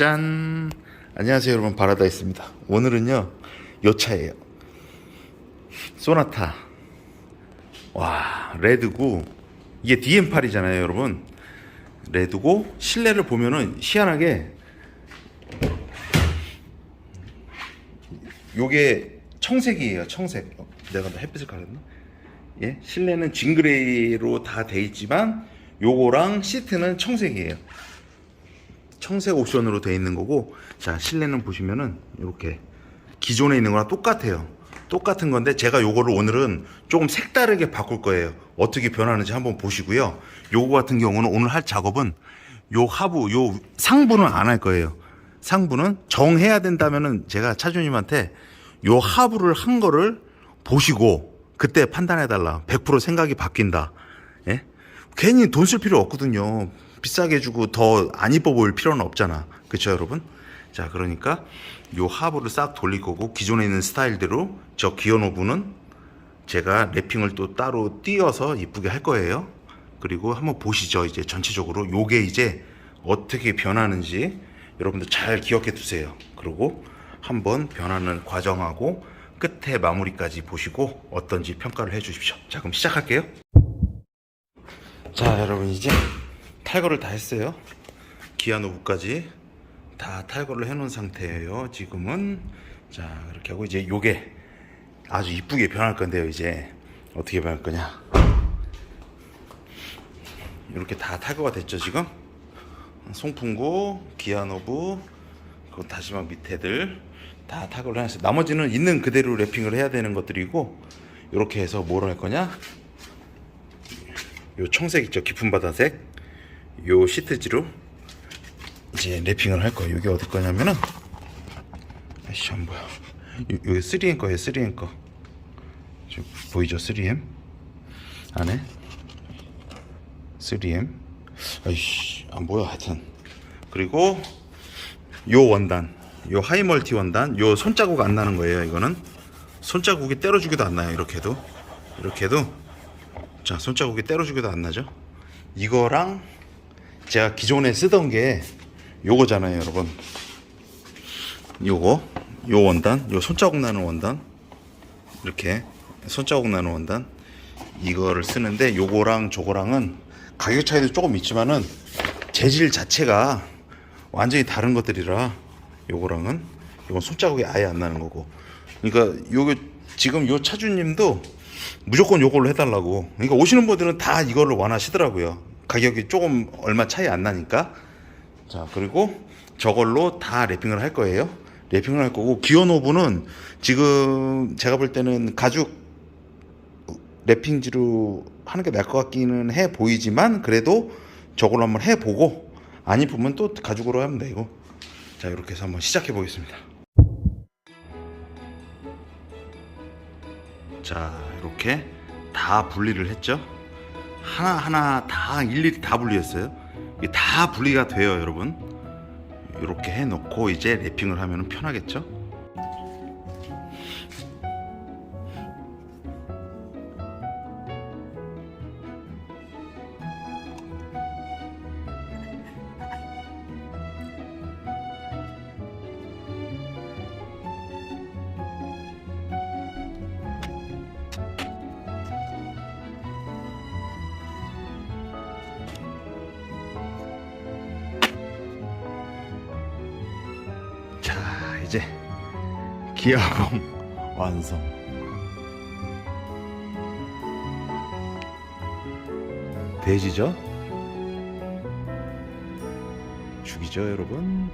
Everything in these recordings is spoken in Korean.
짠. 안녕하세요 여러분. 바라다있습니다. 오늘은요 요 차예요. 소나타. 와 레드고 이게 DM8이잖아요 여러분. 레드고 실내를 보면은 희한하게 요게 청색이에요 청색. 어, 내가 햇빛을 가렸나? 예? 실내는 징그레이로 다 돼 있지만 요거랑 시트는 청색이에요 청색 옵션으로 되어 있는 거고 자 실내는 보시면은 이렇게 기존에 있는 거랑 똑같아요. 똑같은 건데 제가 요거를 오늘은 조금 색다르게 바꿀 거예요. 어떻게 변하는지 한번 보시고요. 요거 같은 경우는 오늘 할 작업은 요 하부 요 상부는 안 할 거예요. 상부는 정해야 된다면은 제가 차주님한테 요 하부를 한 거를 보시고 그때 판단해 달라. 100% 생각이 바뀐다. 예? 괜히 돈 쓸 필요 없거든요. 비싸게 주고 더 안 이뻐 보일 필요는 없잖아. 그쵸 여러분? 자 그러니까 요 하부를 싹 돌릴 거고 기존에 있는 스타일대로 저 기어 노브는 제가 랩핑을 또 따로 띄어서 이쁘게 할 거예요. 그리고 한번 보시죠. 이제 전체적으로 요게 이제 어떻게 변하는지 여러분들 잘 기억해 두세요. 그리고 한번 변하는 과정하고 끝에 마무리까지 보시고 어떤지 평가를 해 주십시오. 자 그럼 시작할게요. 자 여러분 이제 탈거를 다 했어요. 기아 노브까지 다 탈거를 해 놓은 상태예요 지금은. 자 이렇게 하고 이제 요게 아주 이쁘게 변할 건데요 이제. 어떻게 변할 거냐. 이렇게 다 탈거가 됐죠 지금. 송풍구 기아 노브 그 다시마 밑에들 다 탈거를 해놨어요. 나머지는 있는 그대로 랩핑을 해야 되는 것들이고 이렇게 해서 뭘 할 거냐? 요 청색 있죠 깊은 바다색 요 시트지로 이제 랩핑을 할 거예요. 이게 어디 거냐면은 아이씨 안 보여. 요, 요게 3M 거예요 3M 거. 보이죠? 3M 안에? 3M 아이씨 안 보여 하여튼. 그리고 요 원단 요 하이멀티 원단 요 손자국 안 나는 거예요 이거는. 손자국이 때려주기도 안 나요 이렇게 해도. 이렇게 해도. 자 손자국이 때려주기도 안 나죠. 이거랑 제가 기존에 쓰던 게 요거잖아요 여러분. 요거 요 원단 요 손자국 나는 원단. 이렇게 손자국 나는 원단. 이거를 쓰는데 요거랑 저거랑은 가격 차이도 조금 있지만은 재질 자체가 완전히 다른 것들이라 요거랑은 이건 손자국이 아예 안 나는 거고. 그러니까 요거 지금 요 차주님도 무조건 요걸로 해달라고. 그러니까 오시는 분들은 다 이걸로 원하시더라고요 가격이 조금 얼마 차이 안 나니까. 자 그리고 저걸로 다 랩핑을 할 거예요. 랩핑을 할 거고 기어노브는 지금 제가 볼 때는 가죽 랩핑지로 하는 게 나을 것 같기는 해 보이지만 그래도 저걸로 한번 해보고 안 이쁘면 또 가죽으로 하면 되고 자 이렇게 해서 한번 시작해 보겠습니다. 자 이렇게 다 분리를 했죠 하나하나 다 일일이 다 분리했어요. 다 분리가 돼요 여러분. 이렇게 해놓고 이제 랩핑을 하면 편하겠죠 이제 기아봉 완성. 돼지죠? 죽이죠 여러분?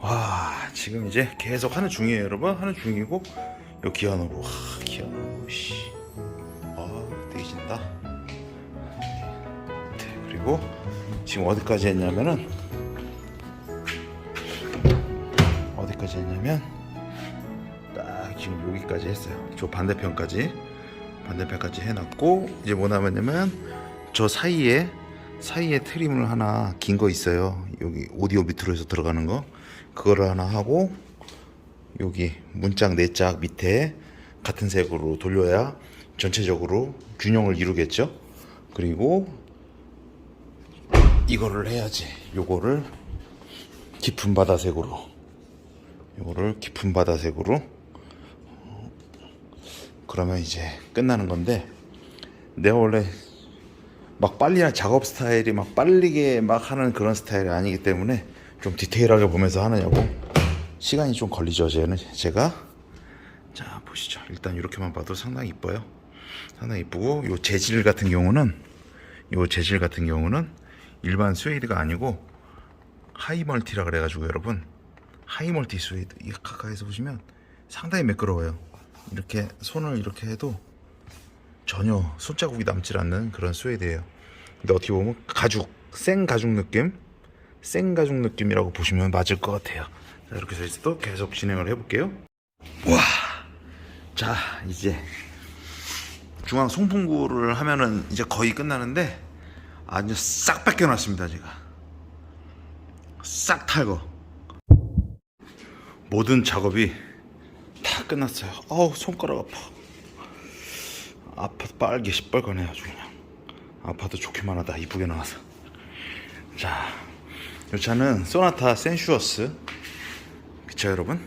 와 지금 이제 계속 하는 중이에요 여러분. 하는 중이고 요 기아노브 와 기아노브 씨아 돼진다. 네, 그리고 지금 어디까지 했냐면은 여기까지 했어요. 저 반대편까지 반대편까지 해놨고 이제 뭐 남았냐면 저 사이에 사이에 트림을 하나 긴 거 있어요. 여기 오디오 밑으로 해서 들어가는 거 그거를 하나 하고 여기 문짝 네짝 밑에 같은 색으로 돌려야 전체적으로 균형을 이루겠죠. 그리고 이거를 해야지. 요거를 깊은 바다색으로. 요거를 깊은 바다색으로. 어, 그러면 이제 끝나는 건데 내가 원래 막 빨리 한 작업 스타일이 막 빠르게 막 하는 그런 스타일이 아니기 때문에 좀 디테일하게 보면서 하느냐고. 시간이 좀 걸리죠 쟤는. 제가. 자 보시죠. 일단 이렇게만 봐도 상당히 이뻐요. 상당히 이쁘고 요 재질 같은 경우는 요 재질 같은 경우는 일반 스웨이드가 아니고 하이멀티라 그래가지고 여러분 하이멀티 스웨이드. 이 가까이서 보시면 상당히 매끄러워요 이렇게 손을 이렇게 해도 전혀 손자국이 남질 않는 그런 스웨이드예요. 근데 어떻게 보면 가죽 생 가죽 느낌? 생 가죽 느낌이라고 보시면 맞을 것 같아요. 자 이렇게 해서 또 계속 진행을 해볼게요. 와자 이제 중앙 송풍구를 하면은 이제 거의 끝나는데 아주 싹 뺏겨놨습니다 제가. 싹 탈거. 모든 작업이 다 끝났어요. 어우 손가락 아파. 아파도 빨개 시뻘거네 아주 그냥. 아파도 좋기만 하다 이쁘게 나와서. 자, 이 차는 소나타 센슈어스. 그쵸 여러분?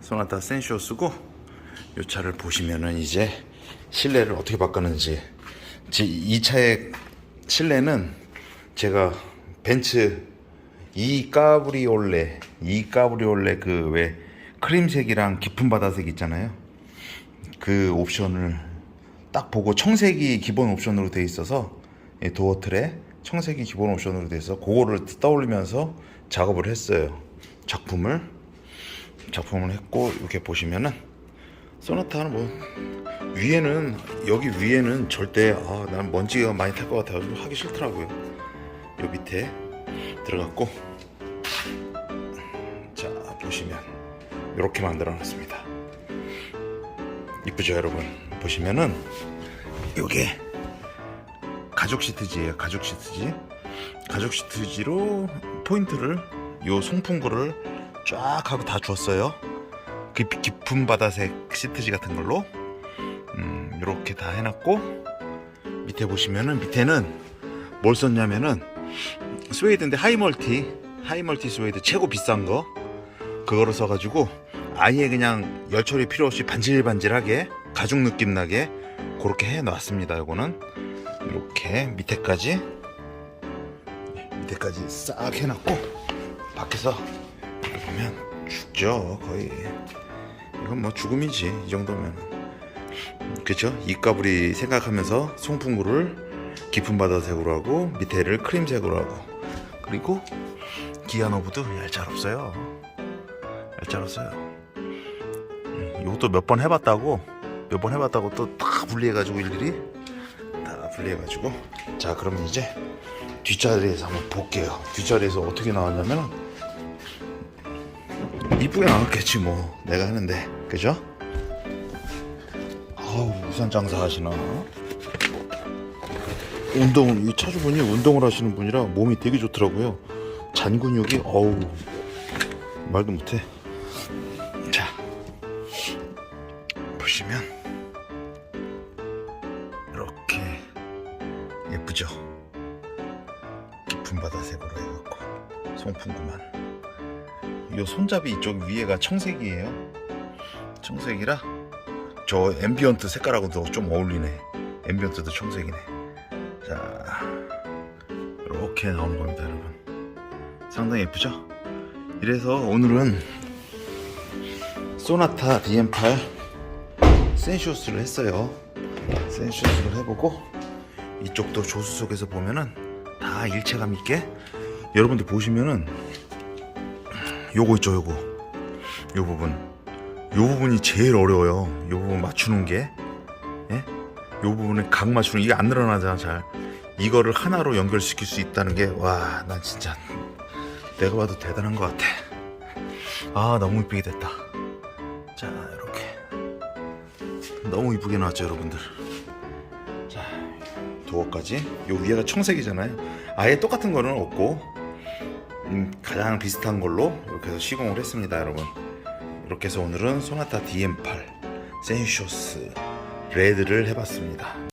소나타 센슈어스고 이 차를 보시면은 이제 실내를 어떻게 바꿨는지. 제- 이 차의 실내는 제가 벤츠 이 까브리올레 이 까브리올레 그 왜 크림색이랑 깊은 바다색 있잖아요. 그 옵션을 딱 보고 청색이 기본 옵션으로 돼 있어서 이 도어 틀에 청색이 기본 옵션으로 돼 있어 그거를 떠올리면서 작업을 했어요. 작품을. 작품을 했고 이렇게 보시면은 소나타는 뭐 위에는 여기 위에는 절대 아 난 먼지가 많이 탈 것 같아가지고 하기 싫더라고요. 요 밑에 들어갔고 이렇게 만들어 놨습니다. 이쁘죠 여러분? 보시면은 요게 가죽 시트지예요 가죽 시트지. 가죽 시트지로 포인트를 요 송풍구를 쫙 하고 다 줬어요. 그 깊은 바다색 시트지 같은 걸로. 음, 이렇게 다 해놨고 밑에 보시면은 밑에는 뭘 썼냐면은 스웨이드인데 하이멀티 하이멀티 스웨이드 최고 비싼 거. 그거를 써가지고 아예 그냥 열 처리 필요 없이 반질반질하게 가죽 느낌 나게 그렇게 해 놨습니다 이거는. 이렇게 밑에까지. 네, 밑에까지 싹 해놨고 밖에서 보면 죽죠 거의. 이건 뭐 죽음이지 이 정도면. 그쵸? 이까불이 생각하면서 송풍구를 깊은 바다색으로 하고 밑에를 크림색으로 하고. 그리고 기아 노브도 얄짤없어요. 얄짤없어요. 음, 이것도 몇 번 해봤다고? 몇 번 해봤다고 또 다 분리해가지고 일일이? 다 분리해가지고. 자 그러면 이제 뒷자리에서 한번 볼게요. 뒷자리에서 어떻게 나왔냐면 이쁘게 나왔겠지 뭐. 내가 하는데. 그죠? 아우 우산 장사 하시나? 운동을 이 차주분이 운동을 하시는 분이라 몸이 되게 좋더라고요. 잔 근육이 어우 말도 못해 깊은 바다색으로 해갖고. 송풍구만. 요 손잡이 이쪽 위에가 청색이에요. 청색이라 저 앰비언트 색깔하고도 좀 어울리네. 앰비언트도 청색이네. 자 이렇게 나오는 겁니다 여러분. 상당히 예쁘죠? 이래서 오늘은 소나타 DM8 센슈스를 했어요. 센슈스를 해보고 이쪽도 조수 속에서 보면은 다 일체감 있게? 여러분들 보시면은 요거 있죠 요거. 요 부분. 요 부분이 제일 어려워요. 요 부분 맞추는 게. 예? 요 부분에 각 맞추는 이게 안 늘어나잖아 잘. 이거를 하나로 연결시킬 수 있다는 게 와 난 진짜 내가 봐도 대단한 것 같아. 아 너무 이쁘게 됐다. 자 이렇게. 너무 이쁘게 나왔죠 여러분들. 자 도어까지? 요 위에가 청색이잖아요. 아예 똑같은 거는 없고 음, 가장 비슷한 걸로 이렇게 해서 시공을 했습니다 여러분. 이렇게 해서 오늘은 소나타 DM8 센쇼스 레드를 해봤습니다